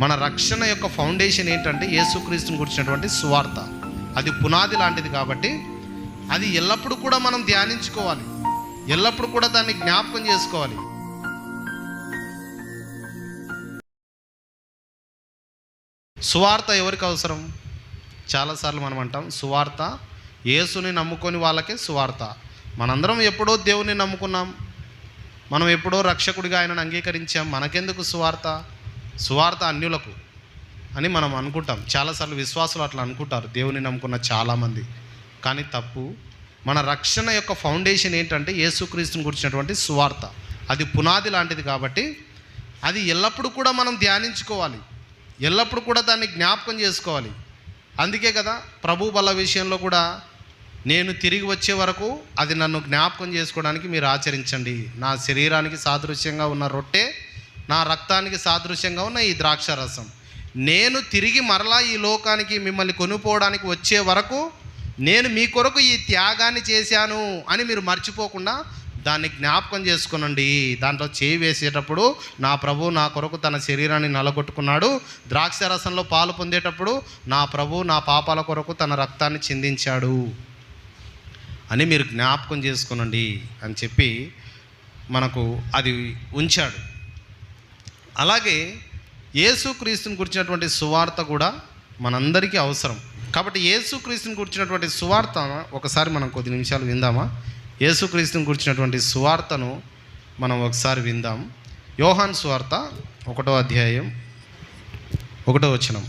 మన రక్షణ యొక్క ఫౌండేషన్ ఏంటంటే యేసుక్రీస్తుని గురించినటువంటి సువార్త. అది పునాది లాంటిది కాబట్టి అది ఎల్లప్పుడూ కూడా మనం ధ్యానించుకోవాలి. ఎల్లప్పుడూ కూడా దాన్ని జ్ఞాపకం చేసుకోవాలి. సువార్త ఎవరికి అవసరం? చాలాసార్లు మనం అంటాం సువార్త యేసుని నమ్ముకొని వాళ్ళకే సువార్త. మనందరం ఎప్పుడో దేవుని నమ్ముకున్నాం. మనం ఎప్పుడో రక్షకుడిగా ఆయనను అంగీకరించాం. మనకెందుకు సువార్త? సువార్త అన్యులకు అని మనం అనుకుంటాం. చాలాసార్లు విశ్వాసులు అట్లా అనుకుంటారు. దేవుని నమ్ముకున్న చాలామంది. కానీ తప్పు. మన రక్షణ యొక్క ఫౌండేషన్ ఏంటంటే యేసుక్రీస్తుని గురించినటువంటి సువార్త. అది పునాది లాంటిది కాబట్టి అది ఎల్లప్పుడూ కూడా మనం ధ్యానించుకోవాలి. ఎల్లప్పుడూ కూడా దాన్ని జ్ఞాపకం చేసుకోవాలి. అందుకే కదా ప్రభు బల విషయంలో కూడా నేను తిరిగి వచ్చే వరకు అది నన్ను జ్ఞాపకం చేసుకోవడానికి మీరు ఆచరించండి. నా శరీరానికి సాదృశ్యంగా ఉన్న రొట్టె నా రక్తానికి సాదృశ్యంగా ఉన్న ఈ ద్రాక్ష రసం నేను తిరిగి మరలా ఈ లోకానికి మిమ్మల్ని కొనుక్కోవడానికి వచ్చే వరకు నేను మీ కొరకు ఈ త్యాగాన్ని చేశాను అని మీరు మర్చిపోకుండా దాన్ని జ్ఞాపకం చేసుకునండి. దాంట్లో చేయి వేసేటప్పుడు నా ప్రభు నా కొరకు తన శరీరాన్ని నలగొట్టుకున్నాడు. ద్రాక్ష రసంలో పాలు పొందేటప్పుడు నా ప్రభు నా పాపాల కొరకు తన రక్తాన్ని చిందించాడు అని మీరు జ్ఞాపకం చేసుకునండి అని చెప్పి మనకు అది ఉంచాడు. అలాగే యేసుక్రీస్తుని గురించినటువంటి సువార్త కూడా మనందరికీ అవసరం. కాబట్టి యేసుక్రీస్తుని గురించినటువంటి సువార్త ఒకసారి మనం కొద్ది నిమిషాలు విందామా? యేసుక్రీస్తుని గురించినటువంటి సువార్తను మనం ఒకసారి విందాం. యోహాన్ సువార్త ఒకటో అధ్యాయం ఒకటో వచనం.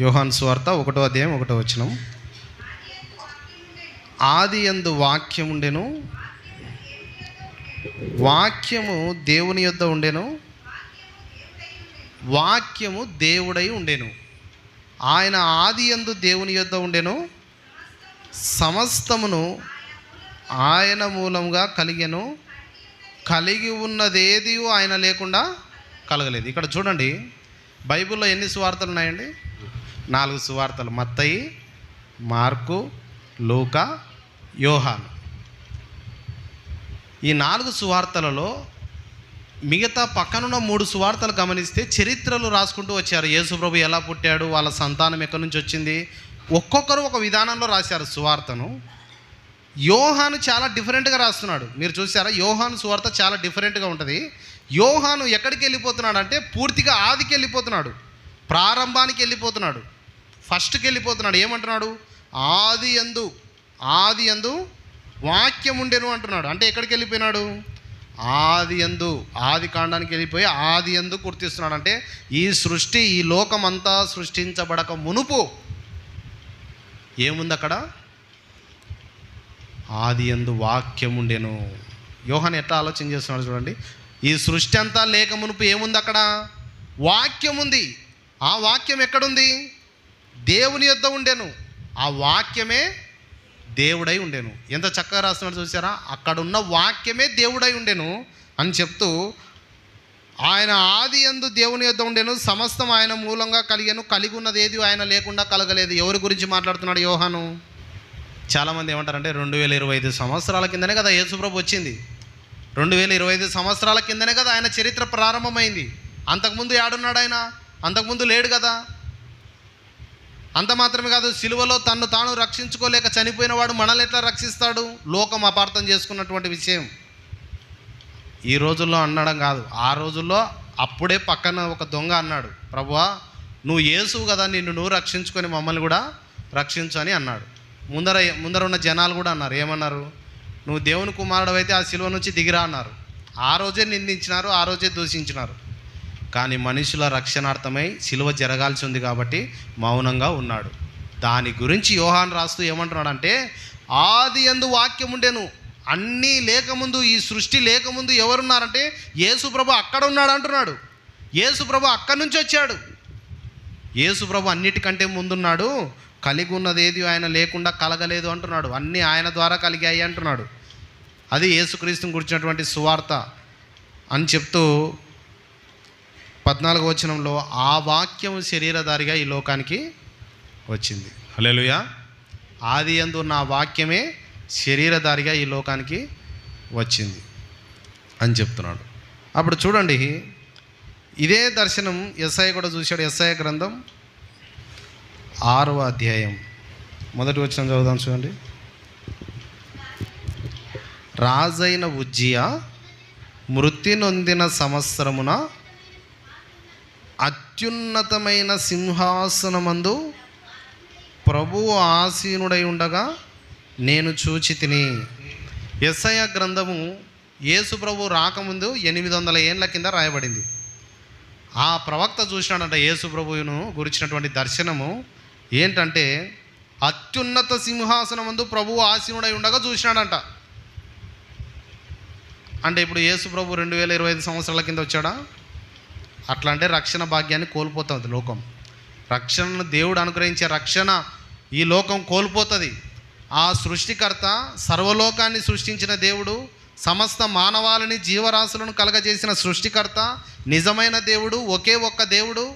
యోహాన్ సువార్త ఒకటో అధ్యాయం ఒకటో వచనం. ఆది ఎందు వాక్యం ఉండెను వాక్యము దేవుని యొద్ద ఉండెను. వాక్యము దేవుడై ఉండెను. ఆయన ఆది ఎందు దేవుని యొద్ద ఉండెను. సమస్తమును ఆయన మూలంగా కలిగెను. కలిగి ఉన్నదేది ఆయన లేకుండా కలగలేదు. ఇక్కడ చూడండి బైబిల్లో ఎన్ని సువార్తలు ఉన్నాయండి? నాలుగు సువార్తలు. మత్తయి మార్కు లూక యోహాను. ఈ నాలుగు సువార్తలలో మిగతా పక్కనున్న మూడు సువార్తలు గమనిస్తే చరిత్రలు రాసుకుంటూ వచ్చారు. యేసుప్రభు ఎలా పుట్టాడు? వాళ్ళ సంతానం ఎక్కడి నుంచి వచ్చింది? ఒక్కొక్కరు ఒక విధానంలో రాశారు సువార్తను. యోహాను చాలా డిఫరెంట్గా రాస్తున్నాడు. మీరు చూసారా? యోహాను సువార్త చాలా డిఫరెంట్గా ఉంటుంది. యోహాను ఎక్కడికి వెళ్ళిపోతున్నాడు అంటే పూర్తిగా ఆదికి వెళ్ళిపోతున్నాడు. ప్రారంభానికి వెళ్ళిపోతున్నాడు. ఫస్ట్కి వెళ్ళిపోతున్నాడు. ఏమంటున్నాడు? ఆది ఎందు ఆది ఎందు వాక్యం ఉండెను అంటున్నాడు. అంటే ఎక్కడికి వెళ్ళిపోయినాడు? ఆది ఎందు ఆది కాండానికి వెళ్ళిపోయి ఆది ఎందు గుర్తిస్తున్నాడు. అంటే ఈ సృష్టి ఈ లోకమంతా సృష్టించబడక మునుపు ఏముంది అక్కడ? ఆది ఎందు వాక్యం ఉండెను యోహాన్ ఎట్లా ఆలోచన చేస్తున్నాడు చూడండి. ఈ సృష్టి అంతా లేక మునుపు ఏముంది అక్కడ? వాక్యం ఉంది ఆ వాక్యం ఎక్కడుంది? దేవుని యొద్ద ఉండెను. ఆ వాక్యమే దేవుడై ఉండేను. ఎంత చక్కగా రాస్తున్నాడు చూసారా? అక్కడున్న వాక్యమే దేవుడై ఉండేను అని చెప్తూ ఆయన ఆది ఎందు దేవుని యొద్ద ఉండేను సమస్తం ఆయన మూలంగా కలిగాను కలిగి ఉన్నది ఏది ఆయన లేకుండా కలగలేదు. ఎవరి గురించి మాట్లాడుతున్నాడు యోహాను? చాలామంది ఏమంటారంటే రెండు వేల ఇరవై ఐదు సంవత్సరాల కిందనే కదా యేసుప్రభు వచ్చింది. రెండు వేల ఇరవై ఐదు సంవత్సరాల కిందనే కదా ఆయన చరిత్ర ప్రారంభమైంది. అంతకుముందు ఏడున్నాడు ఆయన? అంతకుముందు లేడు కదా? అంత మాత్రమే కాదు సిలువలో తన్ను తాను రక్షించుకోలేక చనిపోయిన వాడు మనల్ని ఎట్లా రక్షిస్తాడు? లోకం అపార్థం చేసుకున్నటువంటి విషయం. ఈ రోజుల్లో అనడం కాదు. ఆ రోజుల్లో అప్పుడే పక్కన ఒక దొంగ అన్నాడు. ప్రభువా నువ్వు యేసువు కదా నిన్ను నువ్వు రక్షించుకొని మమ్మల్ని కూడా రక్షించు అని అన్నాడు. ముందర ముందర ఉన్న జనాలు కూడా అన్నారు. ఏమన్నారు? నువ్వు దేవుని కుమారుడు అయితే ఆ శిలువ నుంచి దిగిరా అన్నారు. ఆ రోజే నిందించినారు ఆ రోజే దూషించినారు. కానీ మనుషుల రక్షణార్థమై శిలువ జరగాల్సి ఉంది కాబట్టి మౌనంగా ఉన్నాడు. దాని గురించి యోహాన్ రాస్తూ ఏమంటున్నాడంటే ఆది ఎందు వాక్యం ఉండేను. అన్నీ లేకముందు ఈ సృష్టి లేకముందు ఎవరున్నారంటే యేసుప్రభు అక్కడ ఉన్నాడు అంటున్నాడు. యేసుప్రభు అక్కడి నుంచి వచ్చాడు. యేసుప్రభు అన్నిటికంటే ముందున్నాడు. కలిగి ఉన్నది ఏది? ఆయన లేకుండా కలగలేదు అంటున్నాడు. అన్నీ ఆయన ద్వారా కలిగాయి అంటున్నాడు. అది యేసుక్రీస్తుని గురించినటువంటి సువార్త అని చెప్తూ పద్నాలుగు వచనంలో ఆ వాక్యం శరీరధారిగా ఈ లోకానికి వచ్చింది. హల్లెలూయా. ఆది యందు నా వాక్యమే శరీరధారిగా ఈ లోకానికి వచ్చింది అని చెప్తున్నాడు. అప్పుడు చూడండి ఇదే దర్శనం ఎస్ఐ కూడా చూశాడు. ఎస్ఐ గ్రంథం ఆరవ అధ్యాయం. మొదటి వచ్చిన చదువుదాం చూడండి. రాజైన ఉజ్జియా మృతి నొందిన సంవత్సరమున అత్యున్నతమైన సింహాసనమందు ప్రభువు ఆసీనుడై ఉండగా నేను చూచి తిని. ఎస్ఐ గ్రంథము యేసు ప్రభు రాకముందు ఎనిమిది వందల ఏళ్ళ కింద రాయబడింది. ఆ ప్రవక్త చూసినాడంట యేసు ప్రభువును గురించినటువంటి దర్శనము ఏంటంటే అత్యున్నత సింహాసనమందు ప్రభువు ఆసీనుడై ఉండగా చూసినాడంట. అంటే ఇప్పుడు యేసు ప్రభు రెండు వేల ఇరవై ఐదు సంవత్సరాల కింద వచ్చాడా? అట్లా అంటే రక్షణ భాగ్యాన్ని కోల్పోతుంది లోకం. రక్షణను దేవుడు అనుగ్రహించే రక్షణ ఈ లోకం కోల్పోతుంది. ఆ సృష్టికర్త సర్వలోకాన్ని సృష్టించిన దేవుడు సమస్త మానవాలని జీవరాశులను కలగజేసిన సృష్టికర్త నిజమైన దేవుడు ఒకే ఒక్క దేవుడు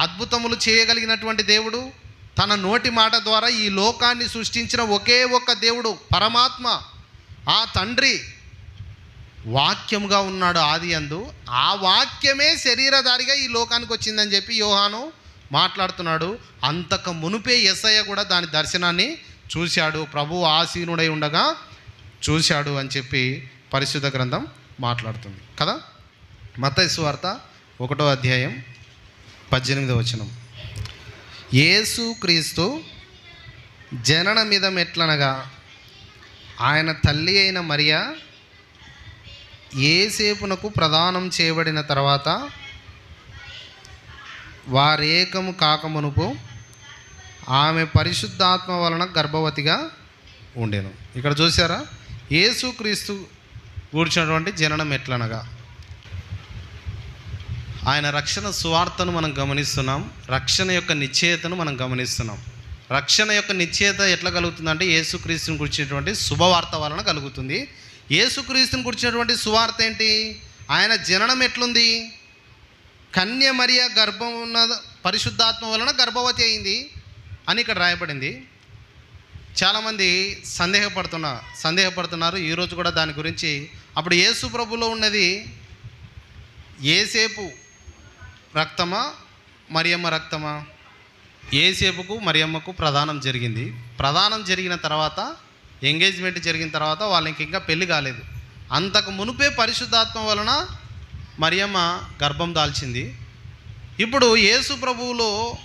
అద్భుతములు చేయగలిగినటువంటి దేవుడు తన నోటి మాట ద్వారా ఈ లోకాన్ని సృష్టించిన ఒకే ఒక్క దేవుడు పరమాత్మ ఆ తండ్రి వాక్యముగా ఉన్నాడు ఆది అందు. ఆ వాక్యమే శరీరధారిగా ఈ లోకానికి వచ్చిందని చెప్పి యోహాను మాట్లాడుతున్నాడు. అంతకు మునుపే ఎస్ఐ కూడా దాని దర్శనాన్ని చూశాడు. ప్రభు ఆసీనుడై ఉండగా చూశాడు అని చెప్పి పరిశుద్ధ గ్రంథం మాట్లాడుతుంది. కదా? మత వార్త ఒకటో అధ్యాయం పద్దెనిమిదో వచనం. యేసు క్రీస్తు జనన మీద మెట్లనగా ఆయన తల్లి అయిన మరియా ఏసేపునకు ప్రదానం చేయబడిన తర్వాత వారేకము కాకమునుపు ఆమె పరిశుద్ధాత్మ వలన గర్భవతిగా ఉండేను. ఇక్కడ చూసారా యేసుక్రీస్తు కూర్చున్నటువంటి జననం ఎట్లనగా? ఆయన రక్షణ సువార్తను మనం గమనిస్తున్నాం. రక్షణ యొక్క నిశ్చయతను మనం గమనిస్తున్నాం. రక్షణ యొక్క నిశ్చయత ఎట్లా కలుగుతుందంటే యేసుక్రీస్తుని గురించినటువంటి శుభవార్త వలన కలుగుతుంది. యేసుక్రీస్తుని గురించినటువంటి సువార్త ఏంటి? ఆయన జననం ఎట్లుంది? కన్య మరియ గర్భం ఉన్న పరిశుద్ధాత్మ వలన గర్భవతి అయింది అని ఇక్కడ రాయబడింది. చాలామంది సందేహపడుతున్నా సందేహపడుతున్నారు. ఈరోజు కూడా దాని గురించి. అప్పుడు యేసు ప్రభులో ఉన్నది ఏసేపు రక్తమా మరియమ్మ రక్తమా? ఏసేపుకు మరియమ్మకు ప్రదానం జరిగింది. ప్రదానం జరిగిన తర్వాత ఎంగేజ్మెంట్ జరిగిన తర్వాత వాళ్ళకి ఇంకా పెళ్ళి కాలేదు. అంతకు మునుపే పరిశుద్ధాత్మ వలన మరియమ్మ గర్భం దాల్చింది. ఇప్పుడు యేసు ప్రభువులో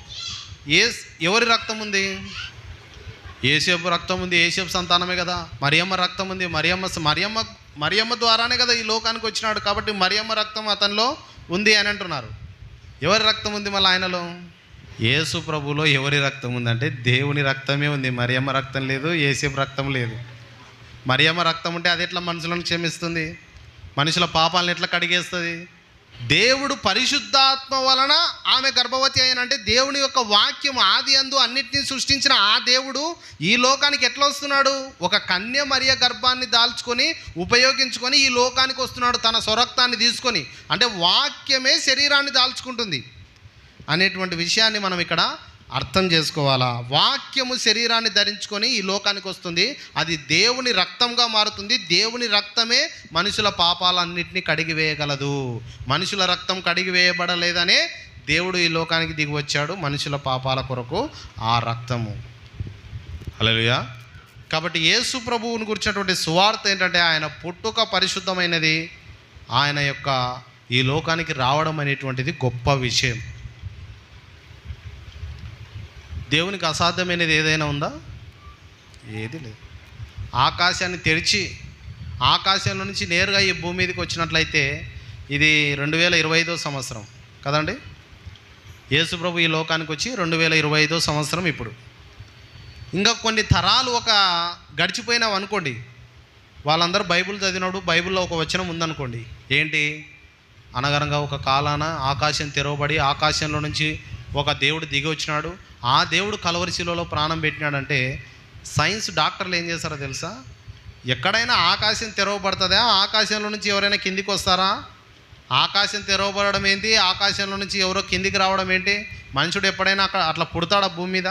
ఏ ఎవరి రక్తం ఉంది? ఏసేపు రక్తం ఉంది ఏసేపు సంతానమే కదా. మరియమ్మ రక్తం ఉంది మరియమ్మ మరియమ్మ మరియమ్మ ద్వారానే కదా ఈ లోకానికి వచ్చినాడు. కాబట్టి మరియమ్మ రక్తం అతనిలో ఉంది అని అంటున్నారు. ఎవరి రక్తం ఉంది మళ్ళీ ఆయనలో? యేసు ప్రభులో ఎవరి రక్తం ఉందంటే దేవుని రక్తమే ఉంది. మరియమ్మ రక్తం లేదు ఏసేపు రక్తం లేదు. మరియమ్మ రక్తం ఉంటే అది ఎట్లా మనుషులను క్షమిస్తుంది? మనుషుల పాపాలను ఎట్లా కడిగేస్తుంది? దేవుడు పరిశుద్ధాత్మ వలన ఆమె గర్భవతి అయినంటే దేవుని యొక్క వాక్యం ఆది అందు అన్నిటినీ సృష్టించిన ఆ దేవుడు ఈ లోకానికి ఎట్లా వస్తున్నాడు? ఒక కన్య మరియ గర్భాన్ని దాల్చుకొని ఉపయోగించుకొని ఈ లోకానికి వస్తున్నాడు తన స్వరక్తాన్ని తీసుకొని. అంటే వాక్యమే శరీరాన్ని దాల్చుకుంటుంది. అనేటువంటి విషయాన్ని మనం ఇక్కడ అర్థం చేసుకోవాలా? వాక్యము శరీరాన్ని ధరించుకొని ఈ లోకానికి వస్తుంది. అది దేవుని రక్తంగా మారుతుంది. దేవుని రక్తమే మనుషుల పాపాలన్నింటినీ కడిగివేయగలదు మనుషుల రక్తం కడిగివేయబడలేదనే దేవుడు ఈ లోకానికి దిగి వచ్చాడు. మనుషుల పాపాల కొరకు ఆ రక్తము. హల్లెలూయా. కాబట్టి యేసు ప్రభువుని గురించినటువంటి సువార్త ఏంటంటే ఆయన పుట్టుక పరిశుద్ధమైనది. ఆయన యొక్క ఈ లోకానికి రావడం అనేటువంటిది గొప్ప విషయం. దేవునికి అసాధ్యమైనది ఏదైనా ఉందా? ఏది లేదు. ఆకాశాన్ని తెరిచి ఆకాశంలో నుంచి నేరుగా ఈ భూమి మీదకి వచ్చినట్లయితే ఇది రెండు వేల ఇరవై ఐదో సంవత్సరం. కదండి? యేసుప్రభు ఈ లోకానికి వచ్చి రెండు వేల ఇరవై ఐదో సంవత్సరం ఇప్పుడు. ఇంకా కొన్ని తరాలు ఒక గడిచిపోయినావు అనుకోండి. వాళ్ళందరూ బైబిల్ చదివినప్పుడు బైబిల్లో ఒక వచనం ఉందనుకోండి. ఏంటి? అనగనగా ఒక కాలాన ఆకాశం తెరవబడి ఆకాశంలో నుంచి ఒక దేవుడు దిగి వచ్చినాడు. ఆ దేవుడు కలవరిశిలలో ప్రాణం పెట్టినాడంటే సైన్స్ డాక్టర్లు ఏం చేస్తారో తెలుసా? ఎక్కడైనా ఆకాశం తెరవబడుతుందా? ఆకాశంలో నుంచి ఎవరైనా కిందికి వస్తారా? ఆకాశం తెరవబడడం ఏంటి? ఆకాశంలో నుంచి ఎవరో కిందికి రావడం ఏంటి? మనుషుడు ఎప్పుడైనా అక్కడ అట్లా పుడతాడా భూమి మీద?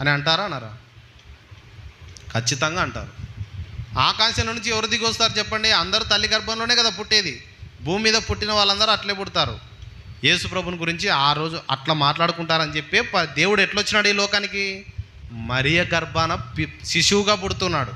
అని అంటారా అన్నారా? ఖచ్చితంగా అంటారు. ఆకాశంలో నుంచి ఎవరు దిగి వస్తారు చెప్పండి? అందరూ తల్లి గర్భంలోనే కదా పుట్టేది. భూమి మీద పుట్టిన వాళ్ళందరూ అట్లే పుడతారు. యేసు ప్రభుని గురించి ఆ రోజు అట్లా మాట్లాడుకుంటారని చెప్పి దేవుడు ఎట్లొచ్చినాడు ఈ లోకానికి? మరియ గర్భాన పి- శిశువుగా పుడుతున్నాడు.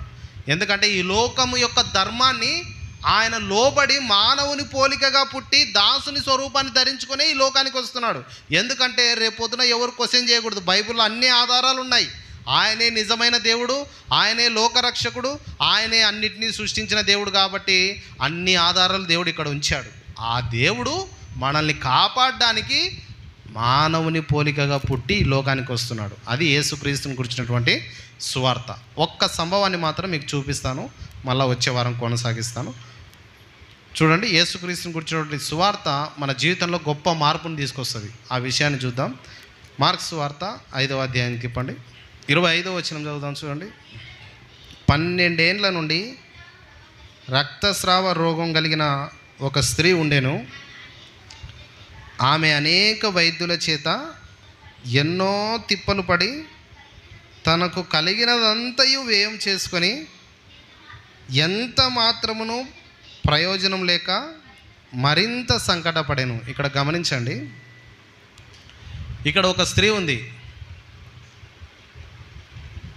ఎందుకంటే ఈ లోకము యొక్క ధర్మాన్ని ఆయన లోబడి మానవుని పోలికగా పుట్టి దాసుని స్వరూపాన్ని ధరించుకొని ఈ లోకానికి వస్తున్నాడు. ఎందుకంటే రేపొద్దున ఎవరు క్వశ్చన్ చేయకూడదు. బైబిల్లో అన్ని ఆధారాలు ఉన్నాయి. ఆయనే నిజమైన దేవుడు ఆయనే లోకరక్షకుడు ఆయనే అన్నిటినీ సృష్టించిన దేవుడు కాబట్టి అన్ని ఆధారాలు దేవుడు ఇక్కడ ఉంచాడు. ఆ దేవుడు మనల్ని కాపాడడానికి మానవుని పోలికగా పుట్టి లోకానికి వస్తున్నాడు. అది యేసుక్రీస్తుని గురించినటువంటి సువార్త. ఒక్క సంభవాన్ని మాత్రం మీకు చూపిస్తాను. మళ్ళీ వచ్చే వారం కొనసాగిస్తాను. చూడండి యేసుక్రీస్తుని గురించినటువంటి సువార్త మన జీవితంలో గొప్ప మార్పును తీసుకొస్తుంది. ఆ విషయాన్ని చూద్దాం. మార్క్స్ వార్త ఐదవ అధ్యాయానికి తిప్పండి ఇరవై ఐదవ వచ్చిన చదువుదాం చూడండి. పన్నెండేండ్ల నుండి రక్తస్రావ రోగం కలిగిన ఒక స్త్రీ ఉండేను. ఆమె అనేక వైద్యుల చేత ఎన్నో తిప్పలు పడి తనకు కలిగినదంతయు వ్యయం చేసుకొని ఎంత మాత్రమును ప్రయోజనం లేక మరింత సంకటపడేను. ఇక్కడ గమనించండి. ఇక్కడ ఒక స్త్రీ ఉంది.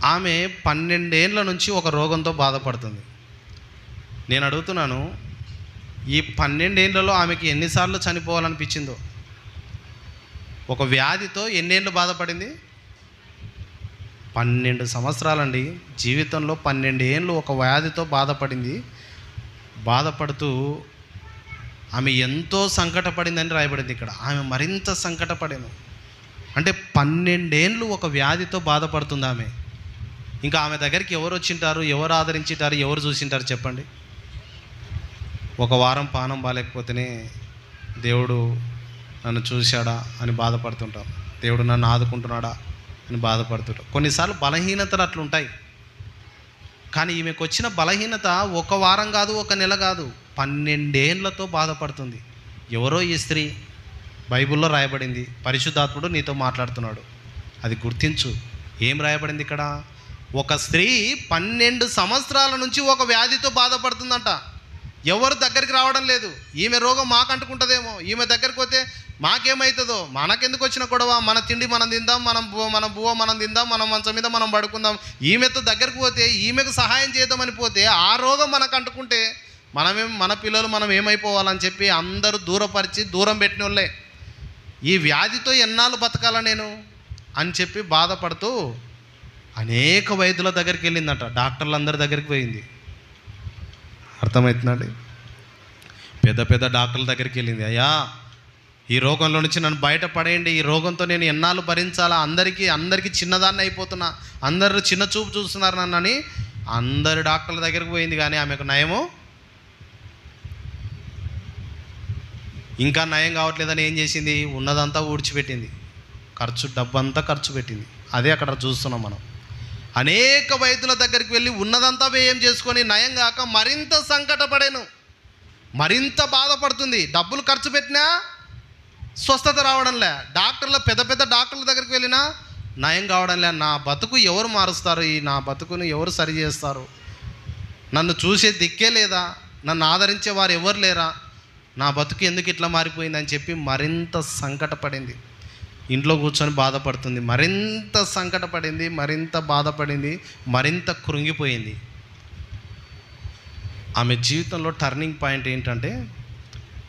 ఆమె పన్నెండేళ్ళ నుంచి ఒక రోగంతో బాధపడుతుంది. నేను అడుగుతున్నాను ఈ పన్నెండేళ్ళలో ఆమెకి ఎన్నిసార్లు చనిపోవాలనిపించిందో? ఒక వ్యాధితో ఎన్నేళ్ళు బాధపడింది? పన్నెండు సంవత్సరాలండి. జీవితంలో పన్నెండు ఏళ్ళు ఒక వ్యాధితో బాధపడింది. బాధపడుతూ ఆమె ఎంతో సంకటపడిందని రాయబడింది ఇక్కడ. ఆమె మరింత సంకటపడేను అంటే పన్నెండేళ్ళు ఒక వ్యాధితో బాధపడుతుంది ఆమె. ఇంకా ఆమె దగ్గరికి ఎవరు వచ్చింటారు? ఎవరు ఆదరించింటారు? ఎవరు చూసింటారు చెప్పండి? ఒక వారం పానం బాగాలేకపోతేనే దేవుడు నన్ను చూశాడా అని బాధపడుతుంటాం దేవుడు నన్ను ఆదుకుంటున్నాడా అని బాధపడుతుంటాం కొన్నిసార్లు బలహీనతలు అట్లుంటాయి. కానీ ఈమెకు వచ్చిన బలహీనత ఒక వారం కాదు ఒక నెల కాదు పన్నెండేళ్ళతో బాధపడుతుంది. ఎవరో ఈ స్త్రీ బైబిల్లో రాయబడింది పరిశుద్ధాత్ముడు నీతో మాట్లాడుతున్నాడు. అది గుర్తించు. ఏం రాయబడింది ఇక్కడ? ఒక స్త్రీ పన్నెండు సంవత్సరాల నుంచి ఒక వ్యాధితో బాధపడుతుందంట. ఎవరు దగ్గరికి రావడం లేదు. ఈమె రోగం మాకు అంటుకుంటుందేమో ఈమె దగ్గరికి పోతే మాకేమవుతుందో మనకెందుకు వచ్చిన గొడవ? మన తిండి మనం తిందాం మనం బువ్వ మన బువ్వ మనం తిందాం మనం మంచం మీద మనం పడుకుందాం. ఈమెతో దగ్గరికి పోతే ఈమెకు సహాయం చేద్దామని పోతే ఆ రోగం మనకు అంటుకుంటే మనమేం మన పిల్లలు మనం ఏమైపోవాలని చెప్పి అందరూ దూరపరిచి దూరం పెట్టిన వాళ్ళే ఈ వ్యాధితో ఎన్నాళ్ళు బతకాలా నేను? అని చెప్పి బాధపడుతూ అనేక వైద్యుల దగ్గరికి వెళ్ళిందట. డాక్టర్లు అందరి దగ్గరికి పోయింది. అర్థమవుతుందండి? పెద్ద పెద్ద డాక్టర్ల దగ్గరికి వెళ్ళింది అయ్యా ఈ రోగంలో నుంచి నన్ను బయట పడేయండి. ఈ రోగంతో నేను ఎన్నాళ్ళు భరించాలా? అందరికీ అందరికీ చిన్నదాన్ని అయిపోతున్నా. అందరూ చిన్న చూపు చూస్తున్నారు నన్ను అని అందరు డాక్టర్ల దగ్గరికి పోయింది. కానీ ఆమెకు నయము? ఇంకా నయం కావట్లేదని ఏం చేసింది? ఉన్నదంతా ఊడ్చిపెట్టింది. ఖర్చు డబ్బంతా ఖర్చు పెట్టింది. అదే అక్కడ చూస్తున్నాం మనం. అనేక వైద్యుల దగ్గరికి వెళ్ళి ఉన్నదంతా వ్యయం చేసుకొని నయం కాక మరింత సంకటపడాను. మరింత బాధపడుతుంది. డబ్బులు ఖర్చు పెట్టినా స్వస్థత రావడంలే డాక్టర్ల పెద్ద పెద్ద డాక్టర్ల దగ్గరికి వెళ్ళినా నయం కావడంలే నా బతుకు ఎవరు మారుస్తారు? ఈ నా బతుకును ఎవరు సరి చేస్తారు? నన్ను చూసే దిక్కే లేదా? నన్ను ఆదరించే వారు ఎవరు లేరా? నా బతుకు ఎందుకు ఇట్లా మారిపోయిందని చెప్పి మరింత సంకటపడింది. ఇంట్లో కూర్చొని బాధపడుతుంది. మరింత సంకటపడింది మరింత బాధపడింది మరింత కృంగిపోయింది. ఆమె జీవితంలో టర్నింగ్ పాయింట్ ఏంటంటే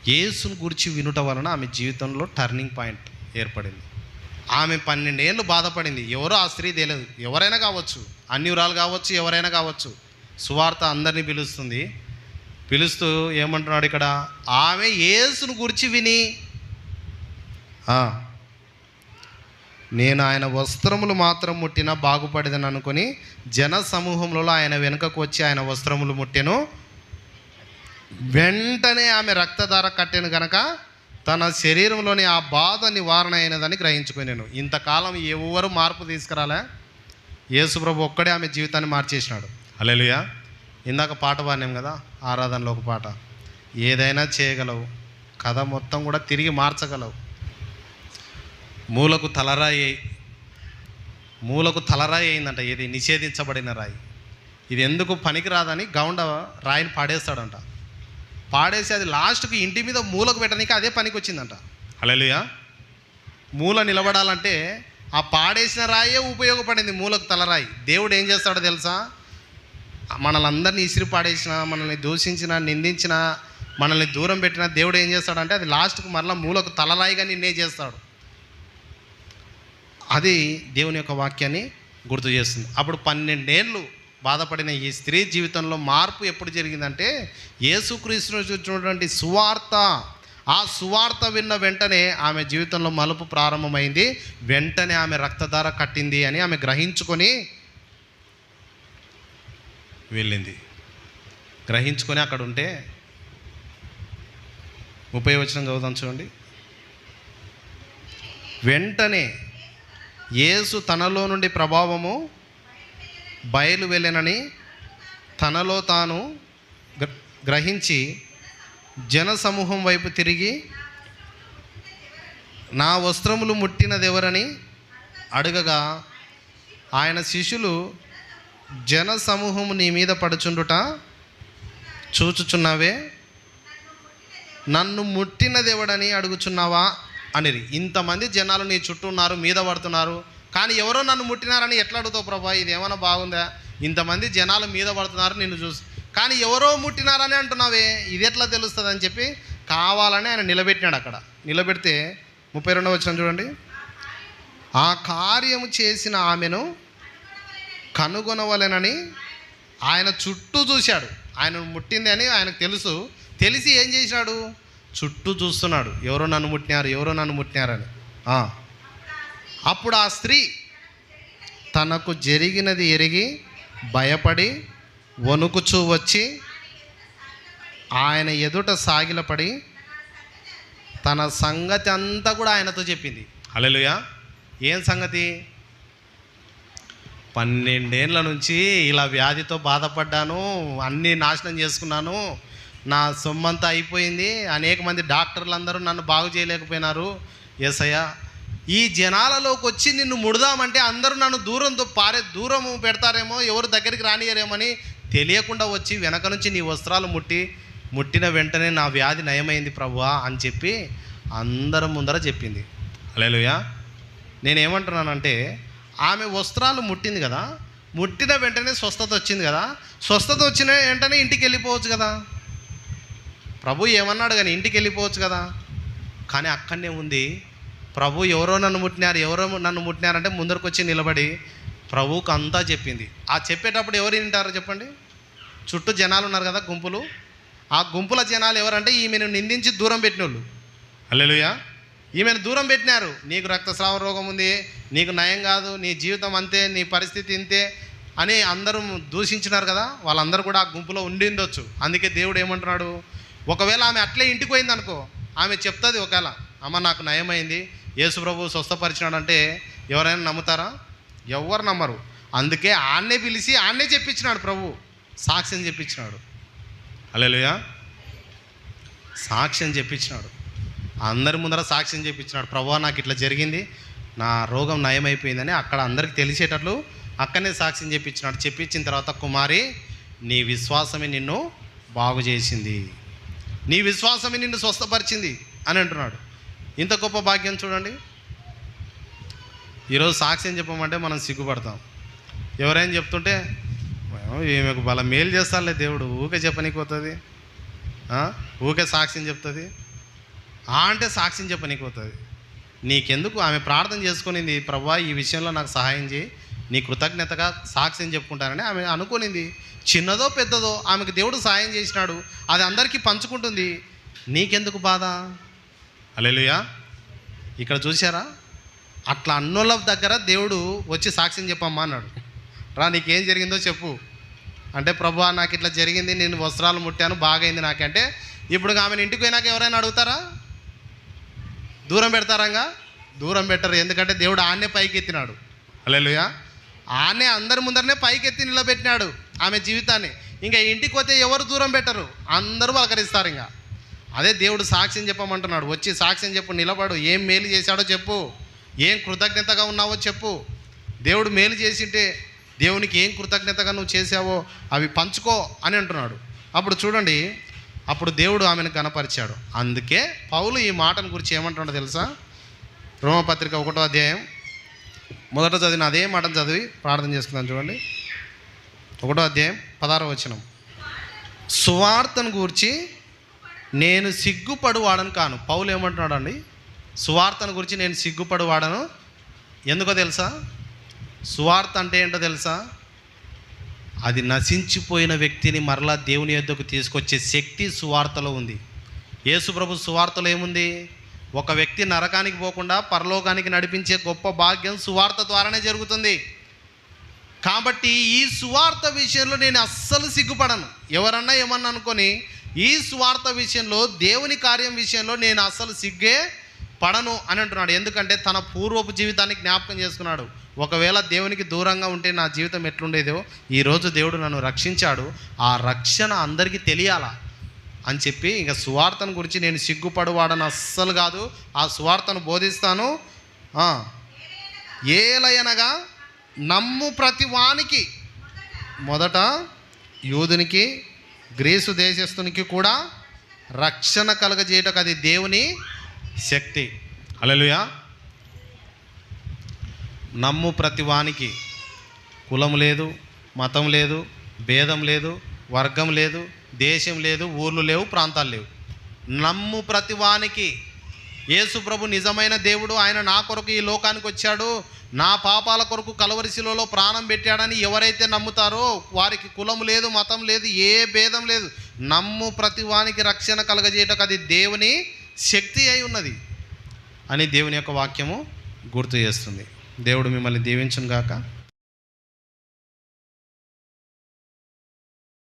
యేసును గురించి వినుట వలన ఆమె జీవితంలో టర్నింగ్ పాయింట్ ఏర్పడింది. ఆమె పన్నెండేళ్ళు బాధపడింది. ఎవరో ఆ స్త్రీ తెలియదు. ఎవరైనా కావచ్చు. అన్యురాలు కావచ్చు ఎవరైనా కావచ్చు. సువార్త అందరినీ పిలుస్తుంది. పిలుస్తూ ఏమంటున్నాడు ఇక్కడ? ఆమె యేసును గురించి విని నేను ఆయన వస్త్రములు మాత్రం ముట్టినా బాగుపడదని అనుకుని జన సమూహంలో ఆయన వెనుకకు వచ్చి ఆయన వస్త్రములు ముట్టెను. వెంటనే ఆమె రక్తధార కట్టెను గనక తన శరీరంలోని ఆ బాధ నివారణ అయినదని గ్రహించుకున్నాను ఇంతకాలం ఎవరు మార్పు తీసుకురాలే? యేసుప్రభు ఒక్కడే ఆమె జీవితాన్ని మార్చేసినాడు. హల్లెలూయా. ఇందాక పాట పాడినాం కదా ఆరాధనలో ఒక పాట. ఏదైనా చేయగలవు. కథ మొత్తం కూడా తిరిగి మార్చగలవు. మూలకు తలరాయి మూలకు తలరాయి అయిందంట. ఇది నిషేధించబడిన రాయి. ఇది ఎందుకు పనికిరాదని గౌండ రాయిని పాడేస్తాడంట. పాడేసి అది లాస్ట్కి ఇంటి మీద మూలకు పెట్టడానికి అదే పనికి వచ్చిందంట. అలలుయా మూల నిలబడాలంటే ఆ పాడేసిన రాయే ఉపయోగపడింది మూలకు తలరాయి. దేవుడు ఏం చేస్తాడో తెలుసా? మనల్ని అందరినీ ఇసిరి పాడేసిన మనల్ని దూషించిన నిందించిన మనల్ని దూరం పెట్టిన దేవుడు ఏం చేస్తాడంటే అది లాస్ట్కు మరలా మూలకు తలరాయిగా నిన్నే చేస్తాడు. అది దేవుని యొక్క వాక్యాన్ని గుర్తు చేస్తుంది. అప్పుడు పన్నెండేళ్ళు బాధపడిన ఈ స్త్రీ జీవితంలో మార్పు ఎప్పుడు జరిగిందంటే యేసుక్రీస్తును చూసినటువంటి సువార్త ఆ సువార్త విన్న వెంటనే ఆమె జీవితంలో మలుపు ప్రారంభమైంది. వెంటనే ఆమె రక్తధార కట్టింది అని ఆమె గ్రహించుకొని వెళ్ళింది. గ్రహించుకొని అక్కడ ఉంటే ముప్పై వచనం చదువుతాం చూడండి. వెంటనే యేసు తనలో నుండి ప్రభావము బయలు వెళ్ళనని తనలో తాను గ్రహించి జన సమూహం వైపు తిరిగి నా వస్త్రములు ముట్టినదెవరని అడగగా ఆయన శిష్యులు జనసమూహము నీ మీద పడుచుండుట చూచుచున్నావే? నన్ను ముట్టినదెవడని అడుగుచున్నావా? అనిరి ఇంతమంది జనాలు నీ చుట్టూ ఉన్నారు మీద పడుతున్నారు కానీ ఎవరో నన్ను ముట్టినారని ఎట్లా అడుగుతావు ప్రభా? ఇది ఏమైనా బాగుందా? ఇంతమంది జనాలు మీద పడుతున్నారు నిన్ను చూసి. కానీ ఎవరో ముట్టినారని అంటున్నావే ఇది ఎట్లా తెలుస్తుంది? అని చెప్పి కావాలని ఆయన నిలబెట్టినాడు అక్కడ. నిలబెడితే ముప్పై రెండవ వచ్చిన చూడండి. ఆ కార్యము చేసిన ఆమెను కనుగొనవలెనని ఆయన చుట్టూ చూశాడు. ఆయన ముట్టింది అని ఆయనకు తెలుసు. తెలిసి ఏం చేశాడు చుట్టూ చూస్తున్నాడు. ఎవరో నన్ను ముట్టినారు ఎవరో నన్ను ముట్టినారని. అప్పుడు ఆ స్త్రీ తనకు జరిగినది ఎరిగి భయపడి వణుకుచూ వచ్చి ఆయన ఎదుట సాగిలపడి తన సంగతి అంతా కూడా ఆయనతో చెప్పింది. హల్లెలూయా. ఏం సంగతి? పన్నెండేళ్ళ నుంచి ఇలా వ్యాధితో బాధపడ్డాను అన్నీ నాశనం చేసుకున్నాను నా సొమ్మంతా అయిపోయింది. అనేక మంది డాక్టర్లు అందరూ నన్ను బాగు చేయలేకపోయినారు. ఏసయ్య ఈ జనాలలోకి వచ్చి నిన్ను ముడదామంటే అందరూ నన్ను దూరంతో పారే దూరం పెడతారేమో ఎవరు దగ్గరికి రానియరేమని తెలియకుండా వచ్చి వెనక నుంచి నీ వస్త్రాలు ముట్టి ముట్టిన వెంటనే నా వ్యాధి నయమైంది ప్రభువా అని చెప్పి అందరి ముందర చెప్పింది. అలేలుయా నేనేమంటున్నానంటే ఆమె వస్త్రాలు ముట్టింది కదా ముట్టిన వెంటనే స్వస్థత వచ్చింది కదా స్వస్థత వచ్చిన వెంటనే ఇంటికి వెళ్ళిపోవచ్చు కదా. ప్రభు ఏమన్నాడు కానీ ఇంటికి వెళ్ళిపోవచ్చు కదా? కానీ అక్కడనే ఉంది. ప్రభు ఎవరో నన్ను ముట్టినారు ఎవరో నన్ను ముట్టినారంటే ముందరకు వచ్చి నిలబడి ప్రభువుకు అంతా చెప్పింది. ఆ చెప్పేటప్పుడు ఎవరు వింటారో చెప్పండి? చుట్టూ జనాలు ఉన్నారు కదా గుంపులు? ఆ గుంపుల జనాలు ఎవరంటే ఈమెను నిందించి దూరం పెట్టిన వాళ్ళు అల్లెలుయా ఈమెను దూరం పెట్టినారు. నీకు రక్తస్రావ రోగం ఉంది నీకు నయం కాదు నీ జీవితం అంతే నీ పరిస్థితి ఇంతే అని అందరూ దూషించినారు కదా? వాళ్ళందరూ కూడా ఆ గుంపులో ఉండిండొచ్చు. అందుకే దేవుడు ఏమంటున్నాడు? ఒకవేళ ఆమె అట్లే ఇంటికి పోయింది అనుకో ఆమె చెప్తుంది ఒకవేళ అమ్మ నాకు నయమైంది యేసుప్రభు స్వస్థపరిచినాడంటే ఎవరైనా నమ్ముతారా? ఎవరు నమ్మరు. అందుకే ఆన్నే పిలిచి ఆన్నే చెప్పించినాడు ప్రభు. సాక్ష్యం చెప్పించినాడు. అలెలుయా సాక్ష్యం చెప్పించినాడు. అందరి ముందర సాక్ష్యం చెప్పించినాడు. ప్రభు నాకు ఇట్లా జరిగింది నా రోగం నయమైపోయిందని అక్కడ అందరికి తెలిసేటట్లు అక్కడనే సాక్ష్యం చెప్పించినాడు. చెప్పించిన తర్వాత కుమారి నీ విశ్వాసమే నిన్ను బాగు చేసింది నీ విశ్వాసమే నిన్ను స్వస్థపరిచింది అని అంటున్నాడు. ఇంత గొప్ప భాగ్యం చూడండి. ఈరోజు సాక్ష్యం చెప్పమంటే మనం సిగ్గుపడతాం. ఎవరైనా చెప్తుంటే "ఏమో ఈమెకు బల మేలు చేస్తానులే దేవుడు ఊకే చెప్పనీకోతుంది ఊకే సాక్ష్యం చెప్తుంది. ఆ అంటే సాక్ష్యం చెప్పనీకోతుంది నీకెందుకు? ఆమె ప్రార్థన చేసుకునింది ప్రభా ఈ విషయంలో నాకు సహాయం చేయి. నీ కృతజ్ఞతగా సాక్ష్యం చెప్పుకుంటానని ఆమె అనుకునింది. చిన్నదో పెద్దదో ఆమెకు దేవుడు సాయం చేసినాడు అది అందరికీ పంచుకుంటుంది. నీకెందుకు బాధ? అలెలుయా ఇక్కడ చూసారా అట్లా అన్నోళ్ళ దగ్గర దేవుడు వచ్చి సాక్ష్యం చెప్పమ్మా అన్నాడు. రా నీకేం జరిగిందో చెప్పు. అంటే ప్రభు నాకు ఇట్లా జరిగింది నేను వస్త్రాలు ముట్టాను బాగైంది నాకంటే. ఇప్పుడు ఆమెను ఇంటికి పోయినాక ఎవరైనా అడుగుతారా? దూరం పెడతారంగా? దూరం పెట్టరు ఎందుకంటే దేవుడు ఆన్నే పైకి ఎత్తినాడు అలెలుయా ఆనే అందరి ముందరనే పైకి ఎత్తి నిలబెట్టినాడు ఆమె జీవితాన్ని. ఇంకా ఇంటికి పోతే ఎవరు దూరం పెట్టరు? అందరూ పలకరిస్తారు ఇంకా. అదే దేవుడు సాక్ష్యం చెప్పమంటున్నాడు. వచ్చి సాక్ష్యం చెప్పు నిలబడు. ఏం మేలు చేశాడో చెప్పు. ఏం కృతజ్ఞతగా ఉన్నావో చెప్పు. దేవుడు మేలు చేసింటే దేవునికి ఏం కృతజ్ఞతగా నువ్వు చేసావో అవి పంచుకో అని అంటున్నాడు. అప్పుడు చూడండి అప్పుడు దేవుడు ఆమెను కనపరిచాడు. అందుకే పౌలు ఈ మాటను గురించి ఏమంటాడో తెలుసా? రోమపత్రిక ఒకటో అధ్యాయం మొదట చదివిన అదే మాటను చదివి ప్రార్థన చేసుకుందాం చూడండి. ఒకటో అధ్యాయం పదారో వచనం. సువార్తను గూర్చి నేను సిగ్గుపడు వాడను కాను. పౌలు ఏమంటున్నాడు అండి సువార్తను గురించి నేను సిగ్గుపడు వాడను ఎందుకో తెలుసా? సువార్త అంటే ఏంటో తెలుసా? అది నశించిపోయిన వ్యక్తిని మరలా దేవుని యొద్దకు తీసుకొచ్చే శక్తి సువార్తలో ఉంది. యేసుప్రభు సువార్తలో ఏముంది? ఒక వ్యక్తి నరకానికి పోకుండా పరలోకానికి నడిపించే గొప్ప భాగ్యం సువార్త ద్వారానే జరుగుతుంది. కాబట్టి ఈ సువార్త విషయంలో నేను అస్సలు సిగ్గుపడను. ఎవరన్నా ఏమన్నా అనుకొని ఈ సువార్త విషయంలో దేవుని కార్యం విషయంలో నేను అస్సలు సిగ్గే పడను అని అంటున్నాడు. ఎందుకంటే తన పూర్వపు జీవితాన్ని జ్ఞాపకం చేసుకున్నాడు. ఒకవేళ దేవునికి దూరంగా ఉంటే నా జీవితం ఎట్లుండేదో ఈరోజు దేవుడు నన్ను రక్షించాడు. ఆ రక్షణ అందరికీ తెలియాలా? అని చెప్పి ఇంకా సువార్తను గురించి నేను సిగ్గుపడువాడని అస్సలు కాదు. ఆ సువార్తను బోధిస్తాను. ఏలయనగా నమ్ము ప్రతి వానికి మొదట యూదునికి గ్రీసు దేశస్థునికి కూడా రక్షణ కలగజేయటకు అది దేవుని శక్తి. అలలుయ నమ్ము ప్రతి వానికి కులం లేదు మతం లేదు భేదం లేదు వర్గం లేదు దేశం లేదు ఊర్లు లేవు ప్రాంతాలు లేవు. నమ్ము ప్రతి వానికి నిజమైన దేవుడు ఆయన నా కొరకు ఈ లోకానికి వచ్చాడు నా పాపాల కొరకు కలవరిశిలలో ప్రాణం పెట్టాడని ఎవరైతే నమ్ముతారో వారికి కులం లేదు మతం లేదు ఏ భేదం లేదు. నమ్ము ప్రతి వానికి రక్షణ కలగజేయటకు అది దేవుని శక్తి అయి ఉన్నది అని దేవుని యొక్క వాక్యము గుర్తు చేస్తుంది. దేవుడు మిమ్మల్ని దీవించును గాక